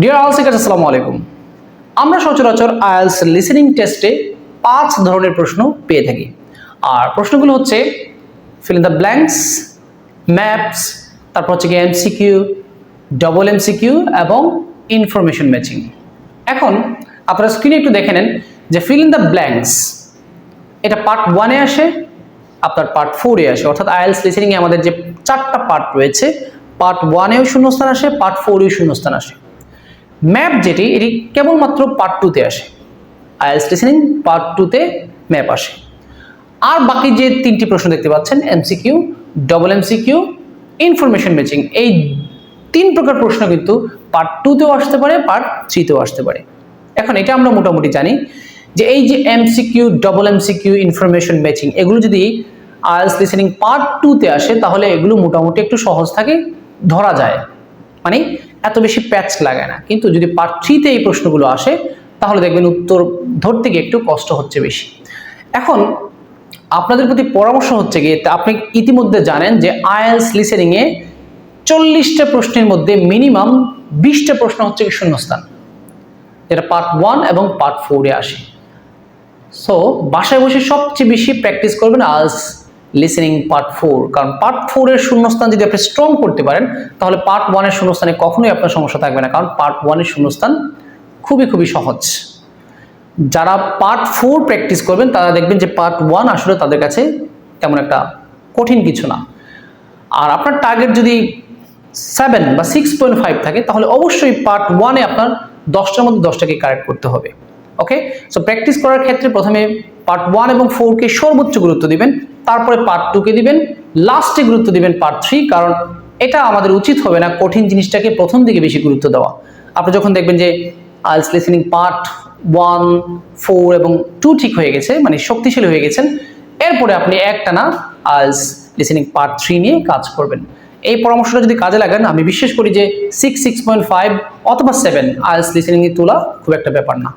Deer আল seeker আসসালামু আলাইকুম আমরা সচরাচর আইএলস লিসেনিং টেস্টে পাঁচ ধরনের প্রশ্ন পেয়ে থাকি। আর প্রশ্নগুলো হচ্ছে fill in the blanks maps তারপর হচ্ছে কি এমসিকিউ ডবল এমসিকিউ এবং ইনফরমেশন ম্যাচিং এখন আপনারা স্ক্রিনে একটু দেখে নেন যে ফিল ইন দ্য ব্ল্যাঙ্কস এটা পার্ট ওয়ানে আসে, আপনার পার্ট ফোরে আসে। অর্থাৎ আইএলস লিসেনিংয়ে আমাদের যে চারটা পার্ট রয়েছে পার্ট ওয়ানেও শূন্যস্থান আসে পার্ট ফোরেও শূন্যস্থান আসে। ম্যাপ যেটি, এটি কেবলমাত্র পার্ট টুতে আসে। আইএলস লিসেনিং পার্ট টুতে ম্যাপ আসে। আর বাকি যে তিনটি প্রশ্ন দেখতে পাচ্ছেন MCQ double MCQ information matching এই তিন প্রকার প্রশ্ন কিন্তু পার্ট টুতেও আসতে পারে পার্ট থ্রিতেও আসতে পারে। এখন এটা আমরা মোটামুটি জানি যে এই যে MCQ double MCQ information matching এগুলো যদি আইএলস লিসেনিং পার্ট টুতে আসে, তাহলে এগুলো মোটামুটি একটু সহজ থাকে, ধরা যায়। মানে এত বেশি প্যাচ লাগে না। কিন্তু যদি পার্ট থ্রিতে এই প্রশ্নগুলো আসে, তাহলে দেখবেন উত্তর ধরতে গিয়ে একটু কষ্ট হচ্ছে বেশি। এখন, আপনাদের প্রতি পরামর্শ হচ্ছে গিয়ে আপনি ইতিমধ্যে জানেন যে আইএলস লিসেনিংয়ে চল্লিশটা প্রশ্নের মধ্যে মিনিমাম বিশটা প্রশ্ন হচ্ছে কি শূন্যস্থান। যেটা পার্ট ওয়ান এবং পার্ট ফোরে আসে। সো বাসায় বসে সবচেয়ে বেশি প্র্যাকটিস করবেন আজ লিসেনিং পার্ট ফোর কারণ পার্ট ফোরের শূন্যস্থান যদি আপনি স্ট্রং করতে পারেন, তাহলে পার্ট ওয়ানের শূন্যস্থানে কখনোই আপনার সমস্যা থাকবে না, কারণ পার্ট ওয়ানের শূন্যস্থান খুবই খুবই সহজ। যারা পার্ট ফোর প্র্যাকটিস করবেন, তারা দেখবেন যে পার্ট ওয়ান আসলে তাদের কাছে তেমন একটা কঠিন কিছু না। আর আপনার টার্গেট যদি সেভেন বা সিক্স পয়েন্ট ফাইভ থাকে, তাহলে অবশ্যই পার্ট ওয়ানে আপনার দশটার মধ্যে দশটাকে কারেক্ট করতে হবে। ওকে সো প্র্যাকটিস করার ক্ষেত্রে প্রথমে পার্ট ওয়ান এবং ফোরকে সর্বোচ্চ গুরুত্ব দিবেন। তারপরে পার্ট টুকে দিবেন। লাস্টে গুরুত্ব দিবেন পার্ট থ্রি কারণ এটা আমাদের উচিত হবে না কঠিন জিনিসটাকে প্রথম দিকে বেশি গুরুত্ব দেওয়া। আপনি যখন দেখবেন যে IELTS listening part one four এবং টু ঠিক হয়ে গেছে মানে শক্তিশালী হয়ে গেছেন, এরপরে আপনি একটা না আইলস লিসেনিং পার্ট থ্রি নিয়ে কাজ করবেন। এই পরামর্শটা যদি কাজে লাগান, আমি বিশ্বাস করি যে সিক্স সিক্স পয়েন্ট ফাইভ অথবা সেভেন আইলস লিসেনিংয়ে তোলা খুব একটা ব্যাপার না।